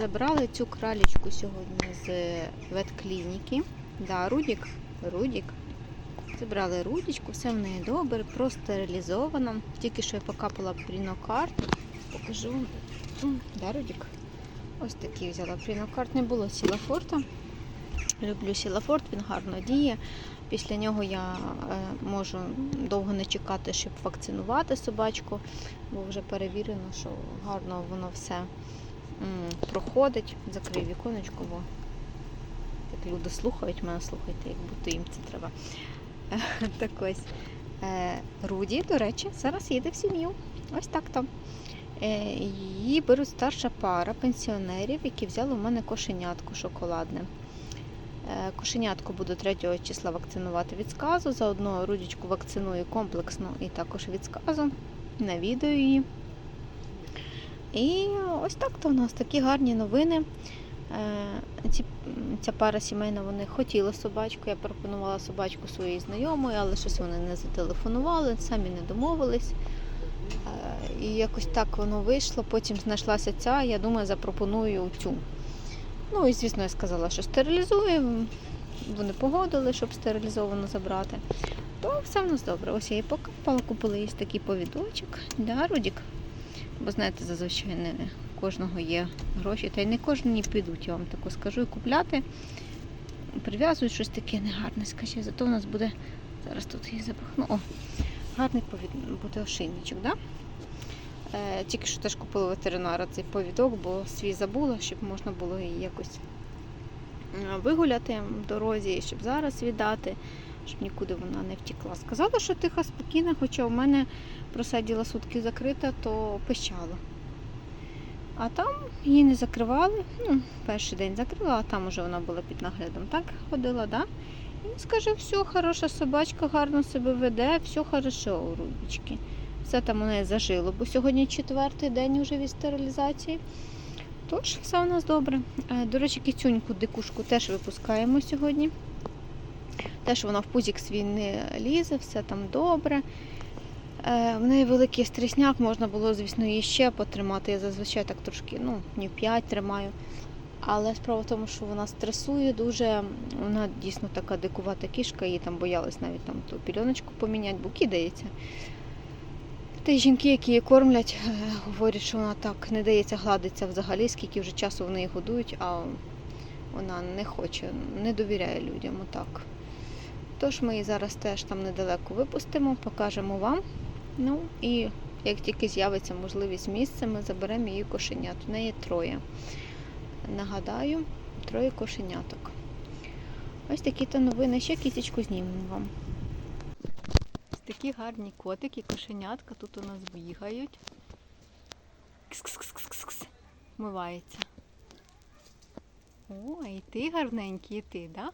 Забрали цю кралічку сьогодні з ветклініки. Да, Рудік, Рудік. Забрали рудічку, все в неї добре, простерилізовано. Тільки що я покапала прінокарт. Покажу. Да, Рудік? Ось такий взяла прінокарт. Не було сілафорта. Люблю сілафорт, він гарно діє. Після нього я е, можу довго не чекати, щоб вакцинувати собачку, бо вже перевірено, що гарно воно все проходить. Закрию віконечко, бо так люди слухають мене, слухайте, як будто їм це треба. Так ось. Е, Руді, до речі, зараз їде в сім'ю. Ось так то. Е, Її беруть старша пара пенсіонерів, які взяли у мене кошенятку шоколадне. Е, Кошенятку буду 3 числа вакцинувати від сказу. Заодно рудічку вакциную комплексно і також від сказу. Навідаю її. І ось так то у нас такі гарні новини. Е, Ці, ця пара сімейна вони хотіли собачку. Я пропонувала собачку своїй знайомої, але щось вони не зателефонували, самі не домовились. Е, І якось так воно вийшло. Потім знайшлася ця, я думаю, запропоную цю. Ну і звісно, я сказала, що стерилізую. Вони погодили, щоб стерилізовано забрати. То все в нас добре. Ось я її покапала, купила їй такий повідочок. Да, Рудік? Бо знаєте, зазвичай не кожного є гроші, та й не кожні підуть, я вам таку скажу, і купляти. Прив'язують щось таке негарне, скажіть. Зато у нас буде. Зараз тут її запахну. О, гарний повід... буде ошейничок, да? Е, тільки що теж купила ветеринара цей повідок, бо свій забула, щоб можна було її якось е, вигуляти в дорозі, щоб зараз віддати, щоб нікуди вона не втекла. Сказала, що тиха, спокійна, хоча у мене просиділа сутки закрита, то пищала. А там її не закривали. Ну, перший день закрила, а там уже вона була під наглядом. Так ходила, да? І скаже, все, хороша собачка, гарно себе веде, все хорошо у Рубічки. Все там у неї зажило, бо сьогодні четвертий день уже від стерилізації. Тож, все у нас добре. Е, До речі, кицюньку дикушку теж випускаємо сьогодні. Теж вона в пузік свій не лізе, все там добре. Е, В неї великий стрісняк, можна було, звісно, її ще потримати. Я зазвичай так трошки, ну, днів 5 тримаю. Але справа в тому, що вона стресує дуже, вона дійсно така дикувата кішка, її там боялись навіть там ту пільоночку поміняти, бо кидається. Та й жінки, які її кормлять, е, говорять, що вона так не дається гладитися взагалі, скільки вже часу вони її годують, а вона не хоче, не довіряє людям отак. Тож ми її зараз теж там недалеко випустимо, покажемо вам. Ну і як тільки з'явиться можливість місця, ми заберемо її кошенят. У неї троє. Нагадаю, троє кошеняток. Ось такі то новини. Ще кісечку знімемо вам. Такі гарні котики, кошенятка тут у нас бігають. Кс-кс-кс-кс-кс. Мивається. О, і ти гарненький, і ти, да?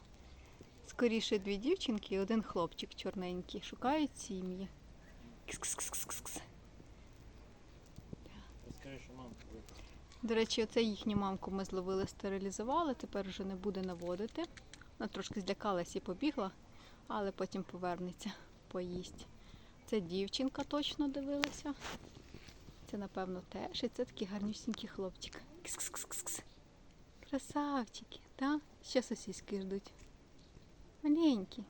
Скоріше дві дівчинки і один хлопчик чорненький. Шукають сім'ї. Кс-кс-кс-кс-кс. До речі, оце їхню мамку ми зловили, стерилізували, тепер вже не буде наводити. Вона трошки злякалась і побігла, але потім повернеться, поїсть. Це дівчинка точно дивилася. Це, напевно, теж. І це такий гарнюсінький хлопчик. Кс-кс-кс-кс. Красавчики, так? Ще сосиски ждуть. Маленький.